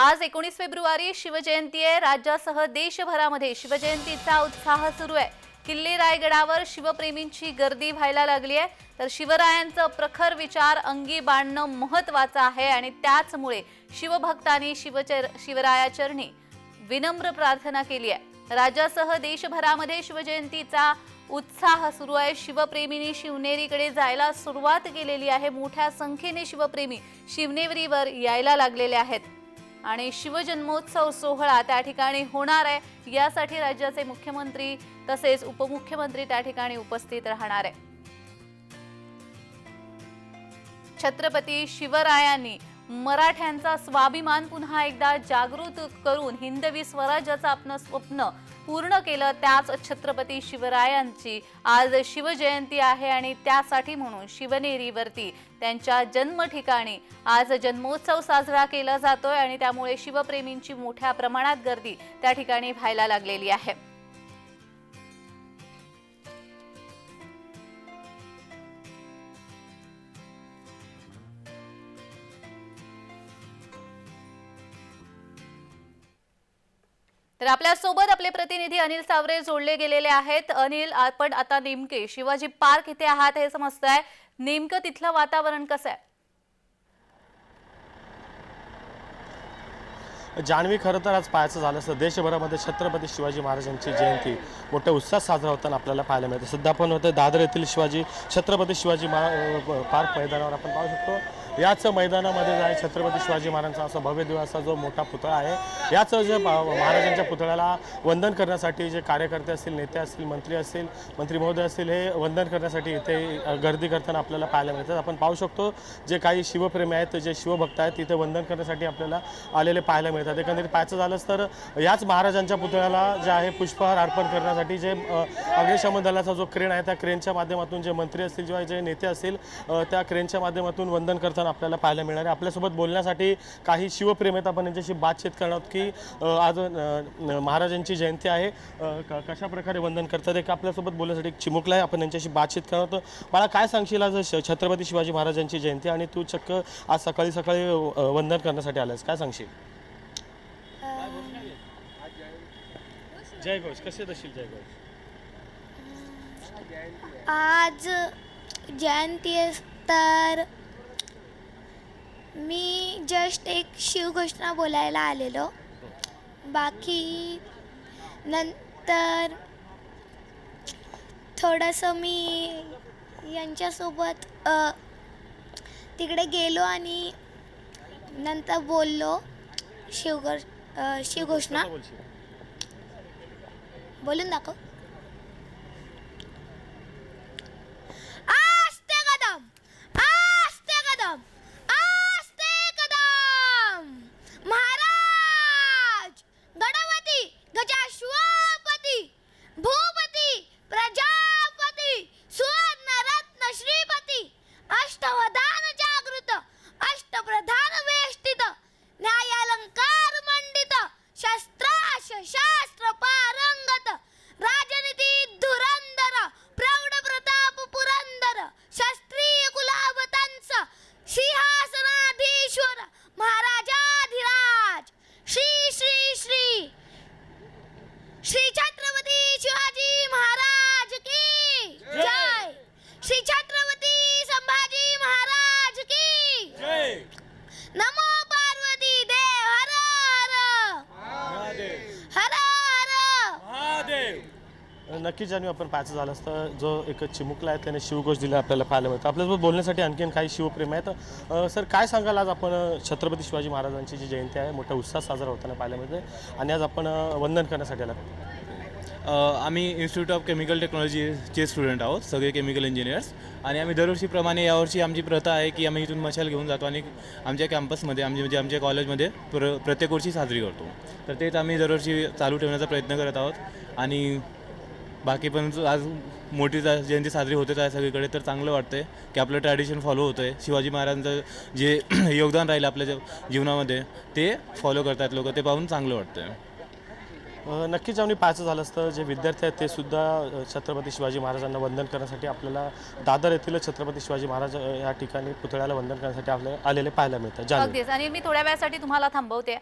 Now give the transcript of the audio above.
आज एकोणीस फेब्रुवारी शिवजयंती आहे. राज्यासह देशभरामध्ये शिवजयंतीचा उत्साह सुरू आहे. किल्ले रायगडावर शिवप्रेमींची गर्दी व्हायला लागली आहे. तर शिवरायांचं प्रखर विचार अंगी बांधणं महत्वाचं आहे आणि त्याचमुळे शिवभक्तांनी शिवचर शिवरायाचरणी विनम्र प्रार्थना केली आहे. राज्यासह देशभरामध्ये शिवजयंतीचा उत्साह सुरू आहे. शिवप्रेमींनी शिवनेरीकडे जायला सुरुवात केलेली आहे. मोठ्या संख्येने शिवप्रेमी शिवनेरीवर यायला लागलेले आहेत. आणि शिवजन्मोत्सव सोहळा त्या ठिकाणी होणार आहे. यासाठी राज्याचे मुख्यमंत्री तसेच उपमुख्यमंत्री त्या ठिकाणी उपस्थित राहणार आहे. छत्रपती शिवरायांनी मराठ्यांचा स्वाभिमान पुन्हा एकदा जागृत करून हिंदवी स्वराज्याचं आपलं स्वप्न पूर्ण केलं त्याच छत्रपती शिवरायांची. आज शिवजयंती आहे आणि त्यासाठी म्हणून शिवनेरीवरती त्यांच्या जन्म ठिकाणी आज जन्मोत्सव साजरा केला जातोय आणि त्यामुळे शिवप्रेमींची मोठ्या प्रमाणात गर्दी त्या ठिकाणी व्हायला लागलेली आहे. तर आपल्यासोबत आपले प्रतिनिधी अनिल सावरे जोडले गेलेले आहेत. अनिल आपण आता नेमके शिवाजी पार्क इथे आहात हे समजतंय. नेमकं तिथलं वातावरण कसं आहे? जान्हवी खरं तर आज पाहायचं झालं असतं देशभरामध्ये छत्रपती शिवाजी महाराजांची जयंती. मोठ्या उत्साहात साजरा होताना आपल्याला पाहायला मिळते. सध्या आपण होतं दादर येथील शिवाजी छत्रपती शिवाजी महा पार्क मैदानावर आपण पाहू शकतो. याच मैदानामध्ये जे आहे छत्रपती शिवाजी महाराजांचा असा भव्य दिवसाचा जो मोठा पुतळा आहे याच जे महाराजांच्या पुतळ्याला वंदन करण्यासाठी जे कार्यकर्ते असतील नेते असतील मंत्री असतील मंत्री महोदय असतील हे वंदन करण्यासाठी इथे गर्दी करताना आपल्याला पाहायला मिळतात. आपण पाहू शकतो जे काही शिवप्रेमी आहेत जे शिवभक्त आहेत तिथे वंदन करण्यासाठी आपल्याला आलेले पाहायला मिळतात. एकंदरीत पाहायचं झालंच तर याच महाराजांच्या पुतळ्याला जे आहे पुष्पहार अर्पण करण्यासाठी जे अग्निशमन दलाचा जो क्रेन आहे त्या क्रेनच्या माध्यमातून जे मंत्री असतील किंवा जे नेते असतील त्या क्रेनच्या माध्यमातून वंदन करताना आपल्याला पाहायला मिळणार आहे. आपल्यासोबत बोलण्यासाठी काही शिवप्रेमेत आहेत. आपण यांच्याशी बातचीत करणार आहोत की आज महाराजांची जयंती आहे. क- कशा प्रकारे वंदन करतात एक आपल्यासोबत बोलण्यासाठी एक चिमुकला आहे. आपण यांच्याशी बातचीत करणार आहोत. मला काय सांगशील आज छत्रपती शिवाजी महाराजांची जयंती आणि तू चक्क आज सकाळी सकाळी वंदन करण्यासाठी आलास काय सांगशील? जय घोष. कसे दशील जय घोष? आज जयंती तर मी जस्ट एक शिवघोषणा बोलायला आलेलो. बाकी नंतर थोडंसं मी यांच्यासोबत अ, तिकडे गेलो आणि नंतर बोललो. शिवघो अ, शिवघोषणा. बोलशील. बोलून दाखव. नक्कीच जाणून आपण पाहायचं झालं असतं जो एक चिमुकला आहे त्याने शिवघोष दिला आपल्याला पाहायला मिळतं. आपल्यासोबत बोलण्यासाठी आणखीन काही शिवप्रेम आहेत. सर काय सांगाल आज आपण छत्रपती शिवाजी महाराजांची जी जयंती आहे मोठ्या उत्साह साजरा होताना पाहायला मिळते आणि आज आपण वंदन करण्यासाठी आला आम्ही इन्स्टिट्यूट ऑफ केमिकल टेक्नॉलॉजीचे स्टुडंट आहोत सगळे केमिकल इंजिनियर्स आणि आम्ही दरवर्षीप्रमाणे यावर्षी आमची प्रथा आहे की आम्ही इथून मशाल घेऊन जातो आणि आमच्या कॅम्पसमध्ये आमचे म्हणजे आमच्या कॉलेजमध्ये प्र प्रत्येक वर्षी साजरी करतो. तर तेच आम्ही दरवर्षी चालू ठेवण्याचा प्रयत्न करत आहोत. आणि बाकी पण आज मोठी जा- जयंती साजरी होतेच आहे सगळीकडे तर चांगलं वाटतंय की आपलं ट्रॅडिशन फॉलो होतं आहे शिवाजी महाराजांचं जे योगदान राहिलं आपल्या जे- जीवनामध्ये ते फॉलो करतात लोक ते पाहून चांगलं वाटतंय. नक्कीच आम्ही पाहायचं झालं असतं जे विद्यार्थी आहेत ते सुद्धा छत्रपती शिवाजी महाराजांना वंदन करण्यासाठी आपल्याला दादर येथील छत्रपती शिवाजी महाराज या ठिकाणी पुतळ्याला वंदन करण्यासाठी आपल्याला आलेले पाहायला मिळतात अगदीच. आणि मी थोड्या वेळासाठी तुम्हाला थांबवते.